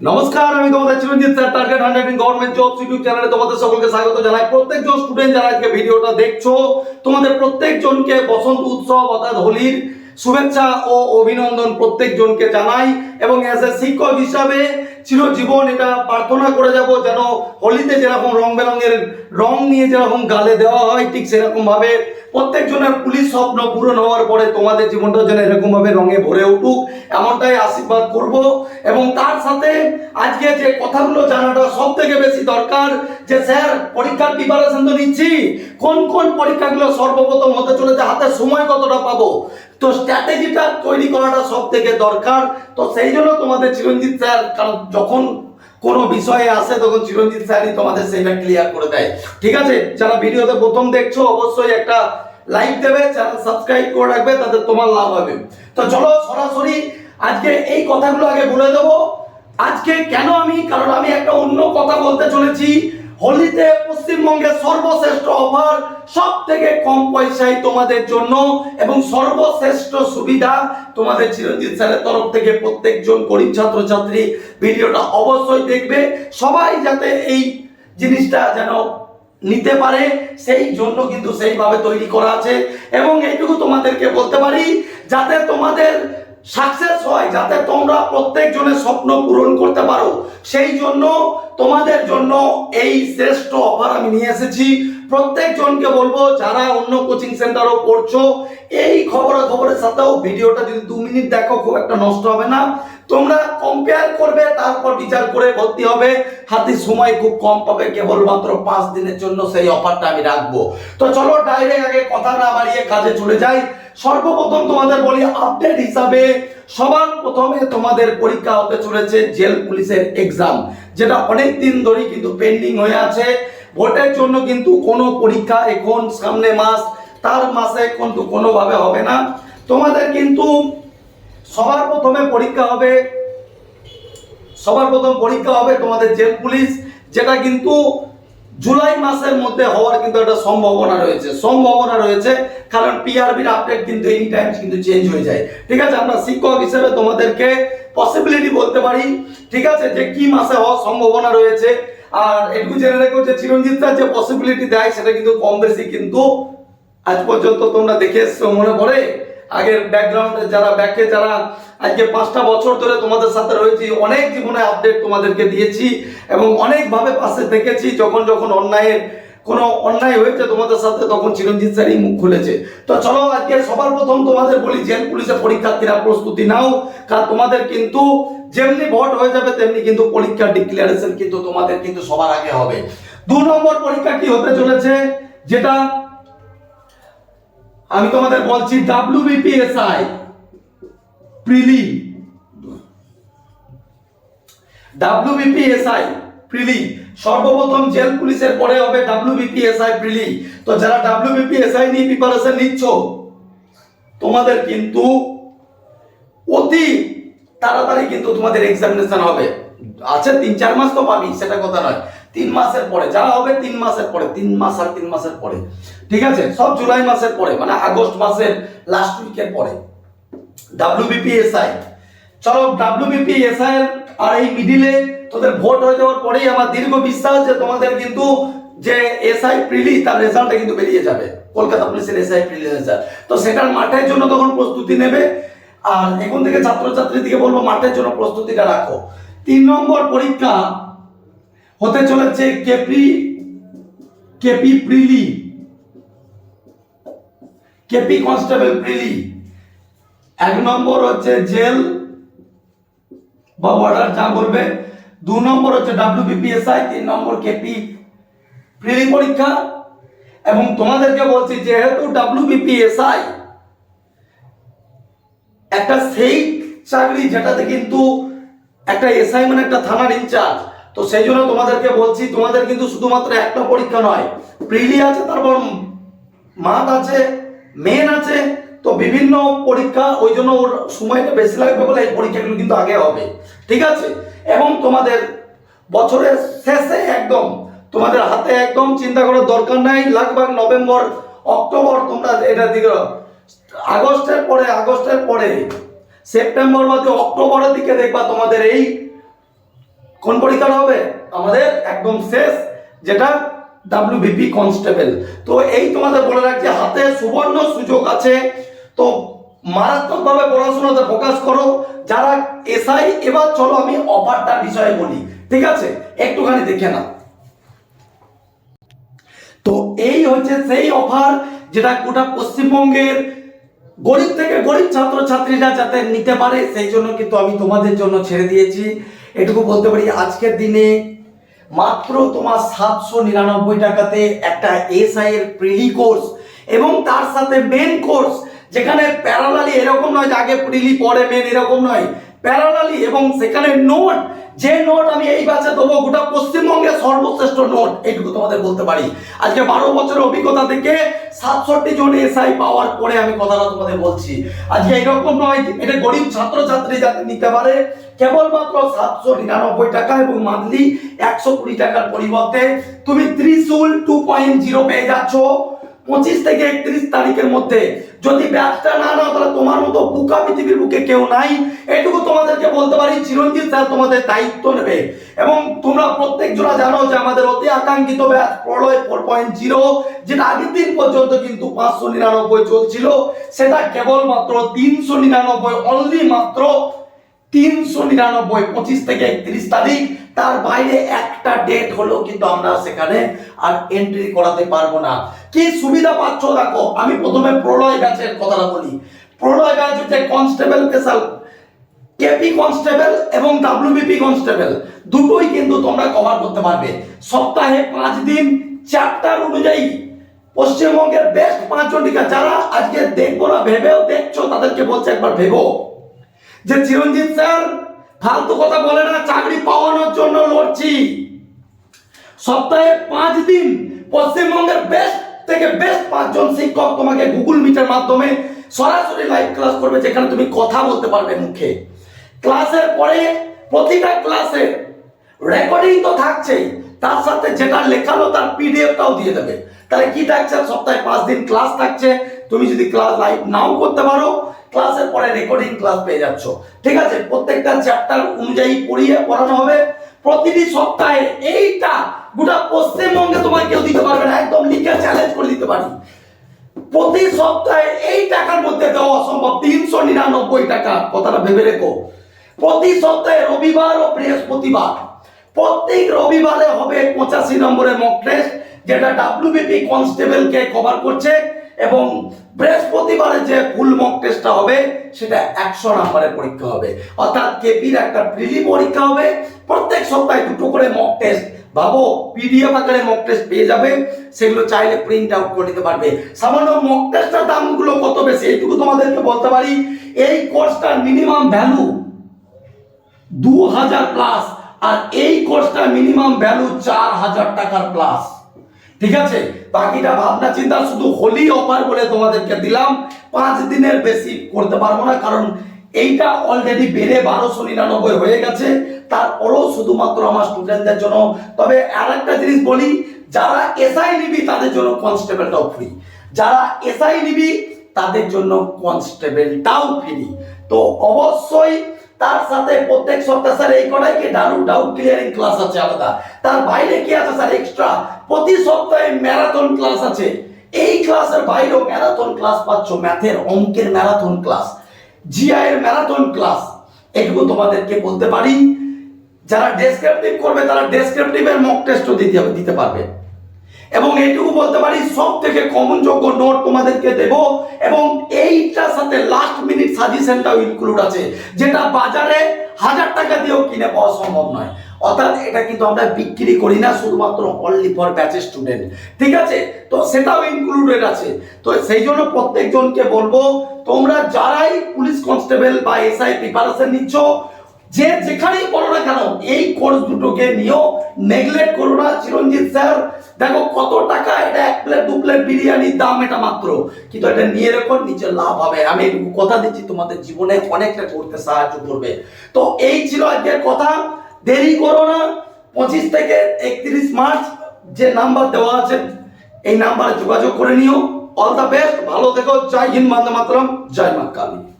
নমস্কার, আমি তোমাদের Chiranjit sir target hundred government job YouTube চ্যানেলে তোমাদের সকলকে স্বাগত জানাই। প্রত্যেকজন স্টুডেন্ট যারা আজকে ভিডিওটা দেখছ, তোমাদের প্রত্যেকজনকে বসন্ত উৎসব অর্থাৎ হোলির শুভেচ্ছা ও অভিনন্দন প্রত্যেকজনকে জানাই। এবং অ্যাজ এ শিক্ষক হিসাবে চিরজীবন এটা প্রার্থনা করে যাব যেন হোলিতে যেরকম রং বেরঙের রং নিয়ে যেরকম গালে দেওয়া হয়, ঠিক সেরকম ভাবে প্রত্যেকজনের পুলিশ স্বপ্ন পূরণ হওয়ার পরে তোমাদের জীবনটা যেন এরকম ভাবে রঙে ভরে উঠুক, এমনটাই আশীর্বাদ করব। এবং তার সাথে আজকে যে কথাগুলো জানাটা সব থেকে বেশি দরকার, যে স্যার পরীক্ষার প্রিপারেশন তো নিচ্ছি, কোন কোন পরীক্ষাগুলো সর্বপ্রথম হতে চলেছে, হাতে সময় কতটা পাবো? তো স্ট্র্যাটেজিটা তৈরি করাটা সব থেকে দরকার। তো সেই জন্য তোমাদের চিরঞ্জিত স্যার, কারণ যখন কোনো বিষয়ে আসে, তখন চিরঞ্জিত স্যারই তোমাদের সেইটা ক্লিয়ার করে দেয়। ঠিক আছে? যারা ভিডিওতে প্রথম দেখছ, অবশ্যই একটা লাইক দেবে চ্যানেল সাবস্ক্রাইব করে রাখবে তাতে তোমার লাভ হবে। তো চলো, সরাসরি আজকে এই কথাগুলো আগে বলে দেবো। আজকে কেন আমি, কারণ আমি একটা অন্য কথা বলতে চলেছি। হোলিতে পশ্চিমবঙ্গের সর্বশ্রেষ্ঠ অফার সব থেকে কম পয়সায় তোমাদের জন্য এবং সর্বশ্রেষ্ঠ সুবিধা তোমাদের চিরঞ্জিত স্যারের তরফ থেকে প্রত্যেকজন গরিব ছাত্রছাত্রী ভিডিওটা অবশ্যই দেখবে। সবাই যাতে এই জিনিসটা যেন নিতে পারে, সেই জন্য কিন্তু সেইভাবে তৈরি করা আছে। এবং এইটুকু তোমাদেরকে বলতে পারি, যাতে তোমাদের সাকসেস হয়, যাতে তোমরা প্রত্যেকজনের স্বপ্ন পূরণ করতে পারো। সেই জন্য তোমাদের জন্য এই শ্রেষ্ঠ অফার আমি নিয়ে এসেছি। প্রত্যেকজনকে বলব, যারা অন্য কোচিং সেন্টারও পড়ছো এই খবরা খবরের সাথেও ভিডিওটা যদি দু মিনিট দেখো, খুব একটা নষ্ট হবে না। তোমরা কম্পেয়ার করবে, তারপর বিচার করে ভর্তি হবে। হাতে সময় খুব কম পাবে, কেবলমাত্র পাঁচ দিনের জন্য সেই অফারটা আমি রাখব। তো চলো ডাইরেক্ট আগে কথা না বাড়িয়ে কাজে চলে যাই। সর্বপ্রথম তোমাদের বলি আপডেট হিসাবে সবার প্রথমে তোমাদের পরীক্ষা হতে চলেছে জেল পুলিশের এক্সাম যেটা অনেক দিন ধরেই কিন্তু পেন্ডিং হয়ে আছে। ভোটের জন্য কিন্তু কোনো পরীক্ষা এখন সামনে মাস, তার মাসে কিন্তু কোনোভাবে হবে না। তোমাদের কিন্তু সবার প্রথমে পরীক্ষা হবে, সবার প্রথম পরীক্ষা হবে তোমাদের জেল পুলিশ, যেটা কিন্তু জুলাই মাসের মধ্যে হওয়ার কিন্তু একটা সম্ভাবনা রয়েছে। সম্ভাবনা রয়েছে, কারণ পিআরবির আপডেট কিন্তু এনি টাইম কিন্তু চেঞ্জ হয়ে যায়। ঠিক আছে, আমরা শিক্ষক হিসেবে তোমাদেরকে পসিবিলিটি বলতে পারি। ঠিক আছে, যে কি মাসে হওয়ার সম্ভাবনা রয়েছে আর এটুকু জেনে রেখো যে চিরঞ্জিত যে পসিবিলিটি দেয়, সেটা কিন্তু কম বেশি কিন্তু আজ পর্যন্ত তোমরা দেখে এসছো, মনে পড়ে? আগের ব্যাকগ্রাউন্ডে যারা ব্যাকে যারা আজকে পাঁচটা বছর ধরে তোমাদের সাথে রয়েছি, অনেক জীবনে আপডেট তোমাদেরকে দিয়েছি এবং অনেকভাবে পাশে দেখেছি যখন যখন অন্যায়ের কোনো অন্যায় হয়েছে তোমাদের সাথে, তখন চিরঞ্জিত স্যারই মুখ খুলেছে। তো চলো আজকে সবার প্রথম তোমাদের বলি, জেল পুলিশের পরীক্ষার্থীরা প্রস্তুতি নাও, কারণ তোমাদের কিন্তু যেমনি ভোট হয়ে যাবে, তেমনি কিন্তু পরীক্ষার ডিক্লারেশন কিন্তু তোমাদের কিন্তু সবার আগে হবে। দু নম্বর পরীক্ষা কি হতে চলেছে, যেটা আমি তোমাদের বলছি ডাব্লিউবিপিএসআই প্রিলি। ডাব্লিউবিপিএসআই প্রিলি। সর্বপ্রথম জেল পুলিশের পরে হবে ডাব্লিউবিপিএসআই প্রিলি তো যারা ডাব্লিউবিপিএসআই নিয়ে প্রিপারেশন নিচ্ছ, তোমাদের কিন্তু অতি তাড়াতাড়ি কিন্তু তোমাদের এক্সামিনেশন হবে। আছে তিন, চার মাস তো পাবি, সেটা কথা নয়। তিন মাসের পরে, যারা হবে তিন মাসের পরে, তিন মাস আর তিন মাসের পরে। ঠিক আছে? সব জুলাই মাসের পরে মানে আগস্ট মাসের লাস্ট উইকের পরে। ডাব্লিউবিপিএসআই চলো ডাব্লিউবিপিএসআই আর এই মিডিলে তোদের ভোট হয়ে যাওয়ার পরেই আমার দীর্ঘ বিশ্বাস যে তোমাদের কিন্তু যে এসআই প্রিলি তার রেজাল্টটা কিন্তু বেরিয়ে যাবে। কলকাতা পুলিশের এসআই প্রিলি রেজাল্ট তো সেটার মাঠের জন্য তখন প্রস্তুতি নেবে। আর এখন থেকে ছাত্রছাত্রীদিকে বলব, মাঠের জন্য প্রস্তুতিটা রাখো। তিন নম্বর পরীক্ষা হতে চলেছে KP KP preli KP constable preli এক নম্বর হচ্ছে জেল। বর্ডার যা বলবে। দু নম্বর হচ্ছে ডাব্লিউবিপিএসআই তিন নম্বর কেপি প্রিলি পরীক্ষা। এবং তোমাদেরকে বলছি, যেহেতু ডাব্লিউবিপিএসআই একটা সেই চাকরি যেটাতে কিন্তু একটা এসআই মানে একটা থানার ইনচার্জ তো সেই জন্য তোমাদেরকে বলছি, তোমাদের কিন্তু শুধুমাত্র একটা পরীক্ষা নয় প্রিলি আছে, তারপর মাঠ আছে মেন আছে তো বিভিন্ন পরীক্ষা, ওই জন্য ওর সময়টা বেশি লাগবে বলে এই পরীক্ষাগুলো কিন্তু আগে হবে। ঠিক আছে? এবং তোমাদের বছরের শেষে একদম, তোমাদের হাতে একদম চিন্তা করার দরকার নাই, লাগভাগ নভেম্বর, অক্টোবর, তোমরা এটা দিকে আগস্টের পরে আগস্টের পরে, সেপ্টেম্বর বাদে অক্টোবরের দিকে দেখবা তোমাদের এই কোন পরীক্ষাটা হবে? আমাদের একদম শেষ, যেটা ডাব্লিউবিপি কনস্টেবল তো এই তোমাদের বলে রাখছি, হাতে সুবর্ণ সুযোগ আছে। তো মারাত্মকভাবে পড়াশোনাতে ফোকাস করো। যারা এসআই, এবার চলো আমি অফারটার বিষয়ে বলি। ঠিক আছে? একটুখানি দেখে না তো এই হচ্ছে সেই অফার যেটা গোটা পশ্চিমবঙ্গের গরিব থেকে গরিব ছাত্রছাত্রীরা যাতে নিতে পারে, সেই জন্য কিন্তু আমি তোমাদের জন্য ছেড়ে দিয়েছি। এটুকু বলতে পারি, আজকের দিনে মাত্র তোমার সাতশো নিরানব্বই টাকাতে একটা এসআই এর প্রিলি কোর্স এবং তার সাথে মেন কোর্স যেখানে প্যারালালি এরকম নয় যে আগে প্রিলি পরে মেন এরকম নয়। প্যারালালি এবং সেখানে নোট যে নোট আমি এই ব্যাচে দেবো গোটা পশ্চিমবঙ্গের সর্বশ্রেষ্ঠ নোট এইটুকু তোমাদের বলতে পারি। আজকে বারো বছরের অভিজ্ঞতা থেকে সাতষট্টি জন এসআই পাওয়ার পরে আমি কথাটা তোমাদের বলছি। আজকে এরকম নয় এটা গরিব ছাত্রছাত্রী যাতে নিতে পারে। কেবলমাত্র সাতশো নিরানব্বই টাকা এবং মান্থলি একশো কুড়ি টাকার পরিবর্তে তুমি ত্রিশুল টু পয়েন্ট জিরো পেয়ে যাচ্ছ। পঁচিশ থেকে একত্রিশ তারিখের মধ্যে যদি ব্যাচটা না নাও, তাহলে তোমার মতো বুকা পৃথিবীর বুকে কেউ নাই। এটুকু তোমাদেরকে বলতে পারি, চিরঞ্জিত স্যার তোমাদের দায়িত্ব নেবে। এবং তোমরা প্রত্যেক জনা জানো যে আমাদের অতি আকাঙ্ক্ষিত batch Pralay four point zero যেটা আগের দিন পর্যন্ত কিন্তু পাঁচশো নিরানব্বই চলছিল, সেটা কেবলমাত্র তিনশো নিরানব্বই অনলি মাত্র তিনশো নিরানব্বই, পঁচিশ থেকে একত্রিশ তারিখ। তার বাইরে একটা ডেট হলেও কিন্তু আমরা সেখানে আর এন্ট্রি করাতে পারব না। কি সুবিধা পাচ্ছ দেখো, আমি প্রথমে প্রলয় ব্যাচের কথাটা বলি। প্রলয় ব্যাচ হচ্ছে কনস্টেবল স্পেশাল কেপি কনস্টেবল এবং ডাব্লিউবিপি কনস্টেবল দুটোই কিন্তু তোমরা কভার করতে পারবে। সপ্তাহে পাঁচ দিন চ্যাপ্টার অনুযায়ী। পশ্চিমবঙ্গের বেস্ট পাঁচজন যারা আজকে দেখব না, ভেবেও দেখছ, তাদেরকে বলছে একবার ভেবো। যে চিরঞ্জিত স্যার ফালতু কথা বলে না, চাকরি পাওয়ানোর জন্য লড়ছি। সপ্তাহে পাঁচ দিন পশ্চিমবঙ্গের বেস্ট থেকে বেস্ট পাঁচজন শিক্ষক তোমাকে গুগল মিটের মাধ্যমে সরাসরি লাইভ ক্লাস করবে, যেখানে তুমি কথা বলতে পারবে মুখে। ক্লাসের পরে প্রতিটা ক্লাসে রেকর্ডিং তো থাকছেই, তার সাথে যেটা লেখানো তার পিডিএফটাও দিয়ে দেবে। তাহলে কি থাকছে? সপ্তাহে পাঁচ দিন ক্লাস থাকছে, তুমি যদি ক্লাস লাইভ নাও করতে পারো ক্লাসের পরে রেকর্ডিং ক্লাস পেয়ে যাচ্ছ। ঠিক আছে? প্রত্যেকটা চ্যাপ্টার অনুযায়ী পড়িয়ে পড়ানো হবে। প্রতিটি সপ্তাহে এইটা গোটা পশ্চিমবঙ্গে তোমার কেউ দিতে পারবে না। একদম লিখে চ্যালেঞ্জ করে দিতে পারি। প্রতি সপ্তাহে এই টাকার মধ্যে দেওয়া অসম্ভব। তিনশো নিরানব্বই টাকা, কথাটা ভেবে রেখো। প্রতি সপ্তাহে রবিবার ও বৃহস্পতিবার। প্রত্যেক রবিবারে হবে পঁচাশি নম্বরের মক টেস্ট যেটা ডাব্লিউবিপি কনস্টেবলকে কভার করছে। এবং বৃহস্পতিবারে যে ফুল মক টেস্টটা হবে, সেটা একশো নম্বরের পরীক্ষা হবে। অর্থাৎ কেপির একটা প্রিলি পরীক্ষা হবে। প্রত্যেক সপ্তাহে দুটো করে মক টেস্ট ভাবো পিডিএফ আকারে মক টেস্ট পেয়ে যাবে। সেগুলো চাইলে প্রিন্ট আউট করে নিতে পারবে। সামান্য মক টেস্টের দামগুলো কত বেশি, এইটুকু তোমাদেরকে বলতে পারি। এই কোর্সটার মিনিমাম ভ্যালু দু হাজার প্লাস আর এই কোর্সটার মিনিমাম ভ্যালু চার হাজার টাকার প্লাস ঠিক আছে? বাকিটা ভাবনা চিন্তা শুধু হোলি অফার বলে তোমাদেরকে দিলাম। পাঁচ দিনের বেশি করতে পারব না, কারণ এইটা অলরেডি বেড়ে বারোশো নিরানব্বই হয়ে গেছে। তারপরেও শুধুমাত্র আমার স্টুডেন্টদের জন্য। তবে আর একটা জিনিস বলি, যারা এসআই নিবি, তাদের জন্য কনস্টেবলটাও ফ্রি যারা এসআই নিবি, তাদের জন্য কনস্টেবলটাও ফ্রি তো অবশ্যই তার সাথে প্রত্যেক সপ্তাহে স্যার, এই কটাই কি ডাউট ডাউট ক্লিয়ারিং ক্লাস আছে আলাদা? তার বাইরে কি আছে স্যার এক্সট্রা প্রতি সপ্তাহে ম্যারাথন ক্লাস আছে। এই ক্লাসের বাইরেও ম্যারাথন ক্লাস পাচ্ছ ম্যাথের অঙ্কের ম্যারাথন ক্লাস জিআই এর ম্যারাথন ক্লাস এটুকু তোমাদেরকে বলতে পারি। যারা ডেসক্রিপটিভ করবে, তারা ডেসক্রিপটিভের মক টেস্টও দিতে হবে, দিতে পারবে। এবং এইটুকু বলতে পারি সব থেকে কমন যোগ্য নোট তোমাদেরকে দেব এবং এইটার সাথে লাস্ট মিনিট সাজেশনটাও ইনক্লুড আছে, যেটা বাজারে হাজার টাকা দিয়েও কিনে পাওয়া সম্ভব নয়। অর্থাৎ এটা কিন্তু আমরা বিক্রি করি না, শুধুমাত্র অনলি ফর ব্যাচের স্টুডেন্ট ঠিক আছে? তো সেটাও ইনক্লুডেড আছে। তো সেই জন্য প্রত্যেকজনকে বলব, তোমরা যারাই পুলিশ কনস্টেবল বা এসআই প্রিপারেশন নিচ্ছ যে যেখানেই পড়ো না কেন, এই কোর্স দুটোকে নিয়েও নেগলেক্ট করো না, চিরঞ্জিত স্যার দেখো কত টাকা এটা এক প্লেট দু প্লেট বিরিয়ানির দাম এটা মাত্র। কিন্তু এটা নিয়ে রেখো নিজের লাভ হবে। আমি এটুকু কথা দিচ্ছি, তোমাদের জীবনে অনেকটা করতে সাহায্য করবে। তো এই ছিল আজকের কথা। দেরি করো না। পঁচিশ থেকে একত্রিশ মার্চ যে নাম্বার দেওয়া আছে, এই নাম্বারে যোগাযোগ করে নিও। অল দ্য বেস্ট ভালো থেকো। জয় হিন্দ, বন্দে মাতরম। জয় মা কালী।